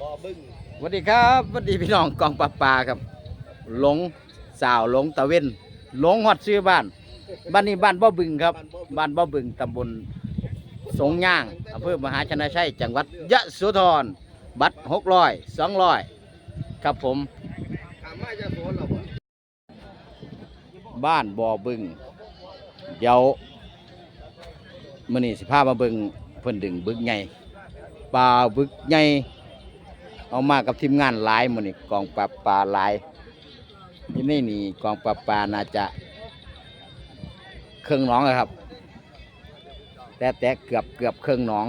บอบึ้งสวัสดีครับสวัสดีพี่น้องกองปลาปลาครับ หลงสาวหลงตะเวนหลงฮอดชื่อบ้าน บ้านนี้บ้านบ่อบึงครับ บ้านบ่อบึงตำบลสงย่างอำเภอมหาชนะชัยจังหวัดยะโสธรบัตรหกร้อยสองร้อยครับผมบ้านบ่อบึงเดี๋ยวมื้อนี้สิพามาบิ่งเพิ่นดึงบึกใหญ่ปลาบึกใหญ่ เอามากับทีมงานหลายมื้อนี้กองปลาปลาหลายที่นี่นี่กองปลาปลาน่าจะเครื่องน้องอะครับ แต่แต่เกือบเกือบเครื่องน้อง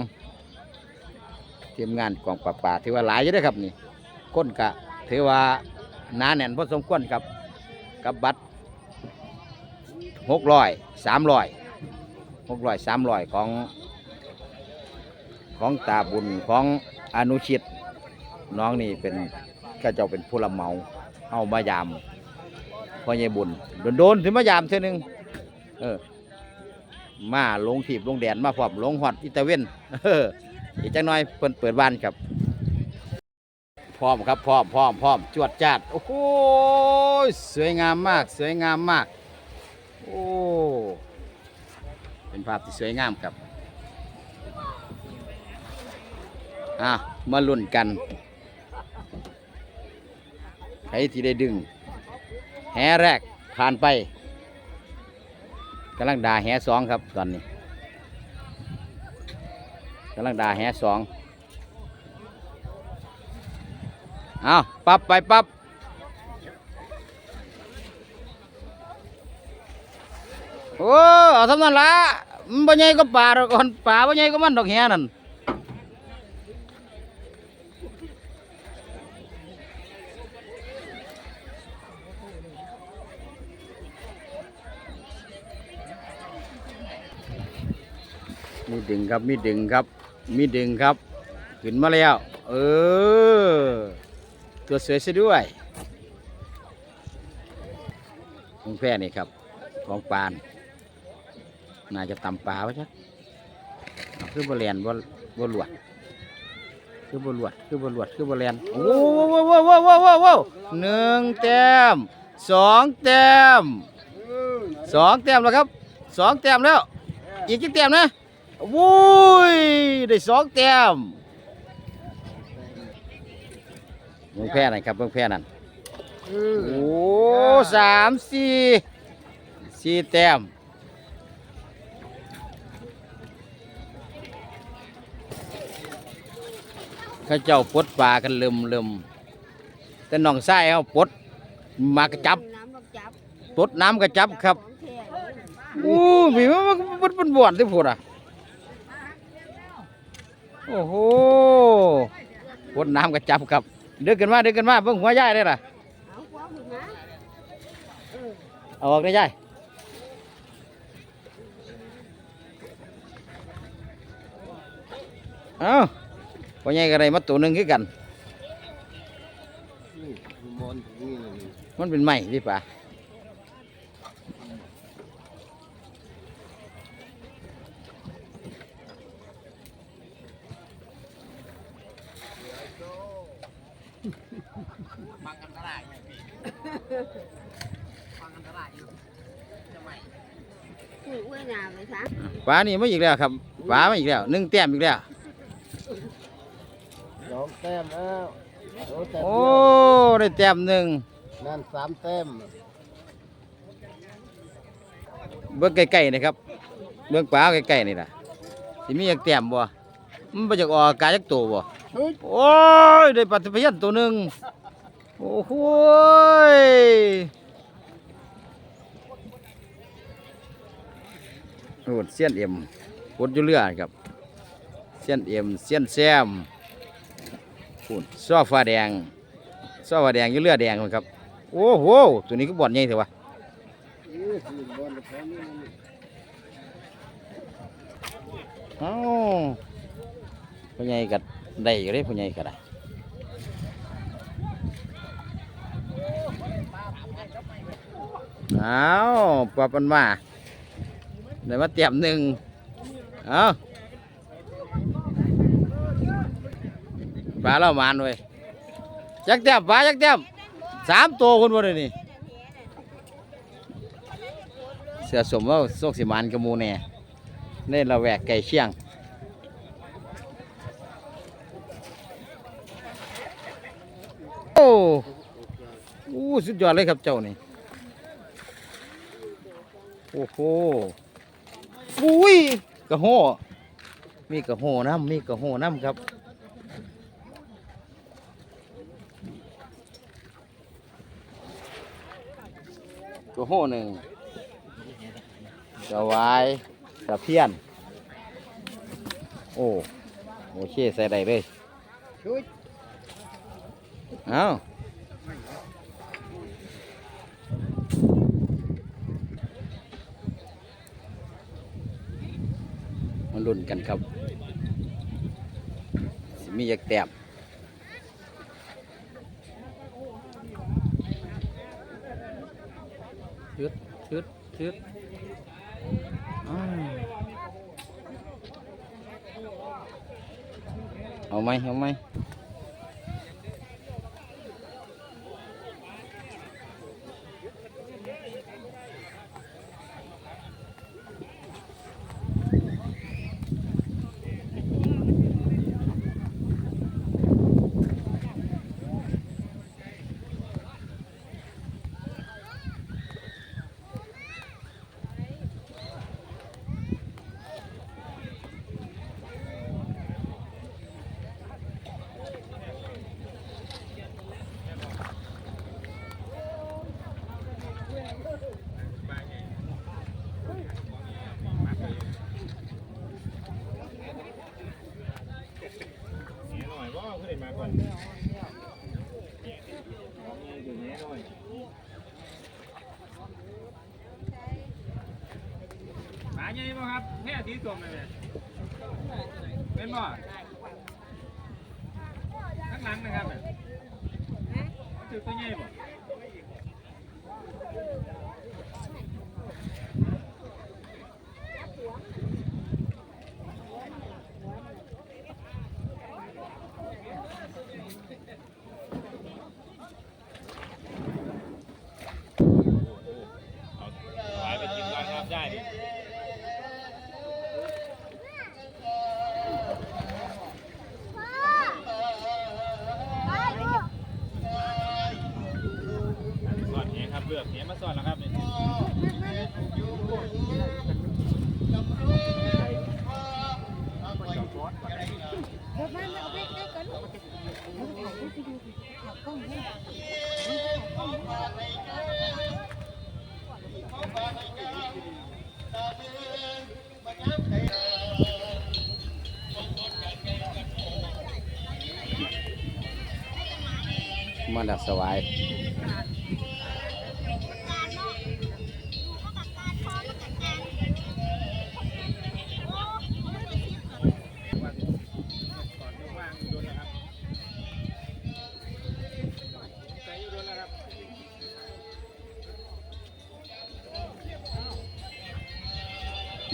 ทีมงานกองปลาปลาถือว่าหลายอยู่เด้อครับนี่ก้นกะถือว่าหนาแน่นพอสมควรครับกับบัตรหกร้อยสามร้อยหกร้อยสามร้อยของของตาบุญของอนุชิต น้องนี่เป็นก็เจ้าเป็นผู้รับเหมาเอามายามพ่อใหญ่บุญโดนๆถึงมายามเท่อนึงเออ มาลงถีบลงแดนมาพร้อมลงหอดอิตาเวนเอออีกจังน้อยเปิดเปิดบ้านครับ พร้อมครับพร้อมพร้อมพร้อมจวดจัดโอ้โหสวยงามมาก สวยงามมาก โอ้เป็นภาพที่สวยงามครับอะมาลุ้นกัน ใครที่ได้ดึง แหแรกผ่านไปกำลังด่าแหสองครับตอนนี้กำลังด่าแหสองเอาปับไปปับโอ้เอาทำนั่นละมันบ่ใหญ่ก็ป่าดอกก่อนป่าบ่ใหญ่ก็มันดอกแหนั่น มีดึงครับมีดึงครับ มีดึงครับ ขึ้นมาแล้ว เออ ตัวสวยซะด้วยของแพร่นี่ครับ ของปาน น่าจะตำปลาวะจ๊ะคือบะเรียนบ่บ่หลวดคือบะหลวดคือบะหลวดคือบะเรียนโอ้โหว้าวว้าวว้าวว้าวว้าวหนึ่งแต้มสองแต้มสองแต้มแล้วครับสองแต้มแล้ว อีกกี่แต้มนะ วุ้ยได้สองแต้มเบิ่งแพ้หน่อยครับเบิ่งแพ้นั่นโอ้สามสี่สี่แต้มเขาเจ้าปดปลากันเริ่มเริ่มแต่น้องไส้เขาปดมากระจับปดน้ำกระจับครับองแท้เลยอู้มีมันมันบ่วนที่พูดอะ โอ้โหปลดน้ำกระจับครับ เดินกันมาเดินกันมาเบิ่งหัวย่ายได้ล่ะเอาความผิดนะเออเอาออกได้ย่ายเอาพ่อใหญ่ก็ได้มาตัวหนึงคือกันนี่กัน มันเป็นไม้ที่ป่า อ้วยหนาไปซะป่านี่มาอีกแล้วครับป่ามาอีกแล้วหนึ่งแต้มอีกแล้วสองแต้มแล้วโอ้แต้มโอ้เดียวได้แต้มหนึ่งนั่นสามแต้มเบื้องใกล้ๆนะครับเบื้องป่าใกล้ๆนี่ล่ะสิมีอยากแต้มบ่มันไปจากออกอากาศจากตัวบ่เฮ้ยโอ้ยได้ปลาตะเพียนตัวหนึ่งโอ้โห โอ้เสี้ยนเอ็มกดอยู่เรือครับเสี้ยนเอ็มเสี้ยนแซมพูดซ้อฟ้าแดงซ้อฟ้าแดงอยู่เรือแดงครับโอ้โหตัวนี้ก็บ่อนใหญ่เถอะวะเอ้าผู้ใหญ่ก็ได้ก็ได้ผู้ใหญ่ก็ได้เอาปรับมันมา ได้มาเตรียมหนึ่งเอาปลาเล่ามานเว้ยจักแต้มปลาจักแต้มสามตัวคนบ่ได้นี่เสือสมว่าโซกสิมานกมูแน่ในละแหวกไก่เชียงโอ้อู้สุดยอดเลยครับเจ้านี่ โอ้โห อุ้ยกระโหมีกระโหน้ำมีกระโหน้ำครับกระโหหนึ่งกระวายกระเพี้ยน โอ้โอเคใส่ได้เลยชุดเอามาลุ้นกันครับ สิมีอยากแต้มชึดชึดชึดอ้าวเอาไหมเอาไหม ญ่ป่ะครับแค่สีส้มเลยเนี่ยเป็นบ่ข้างหลังนะครับเนี่ยถือตัวใหญ่บ่ไปไปกินก่อนครับได้ดิสอดเนี้ครับเลือกเนี้มาสอดแล้วครับนี่มาดักสวาย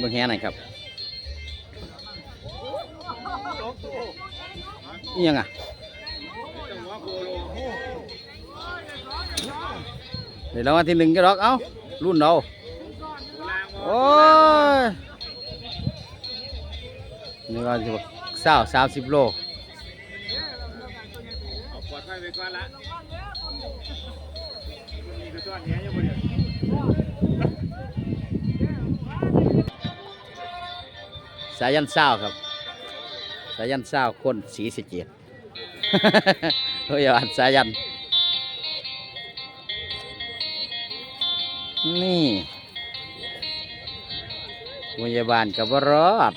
บิ่งแฮหน่อยครับนี่ยังอะเดี๋ยวรางวัลที่หนึ่งก็ดอกเอ้ารุ่นเราโอ้ยนี่ว่าสิบเศร้าสามสิบโลปลอดภัยไปก่อนละ สายันเศร้าครับ สายันเศร้าคนสีสะเกียดเฮ้ยอ่านสายัน นี่พยาบาลกับบรอด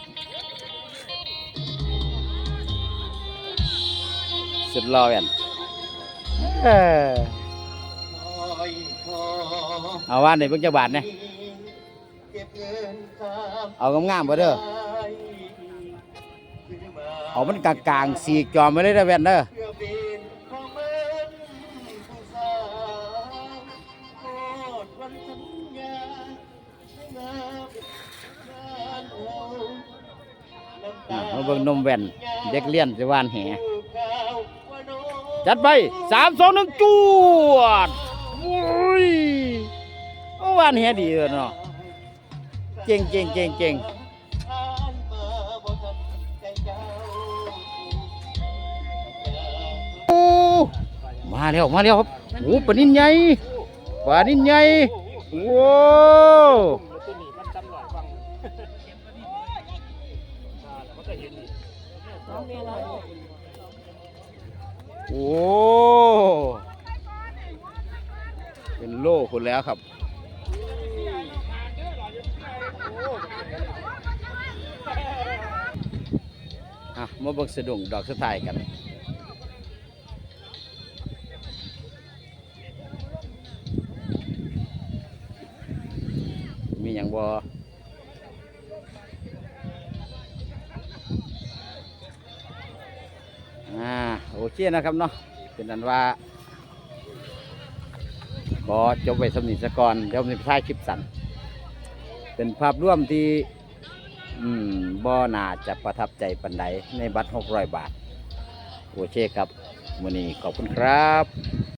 สุดรอแอนเอาว่านในเพิ่งจะบาทเนี่ยเก็บเงินครับเอางามๆบ่เด้อ เอามันกลางๆสีกจอมไปเลยเด้อแว่นเด้อเพื่อเป็นของมันผู้สาวนเด้อมาเบิ่งนมแว่นเด็กเลี้ยนสิว่านแหจัดไปสามสองหนึ่งจวดโอ้ยวานเฮียดีเลยเนาะเก่งเก่งเก่งเก่ง มาแล้วมาแล้วครับโอ้ปลานินใหญ่ปลานินใหญ่โอ้ตัวนี้มันจำหน่อยฟังมันก็เห็นโอ้เป็นโลคนแล้วครับอะมาเบิกสะดุงดอกสุดท้ายกัน บออ่าโอเคนะครับเนาะเป็นนั้นว่าบอจบไปสำนิสกรเดี๋ยวมีท้ายคลิปสั้นเป็นภาพร่วมที่อืมบ่น่าจะประทับใจปันใดในบัตร600บาท โอเคครับมื้อนี้ขอบคุณครับ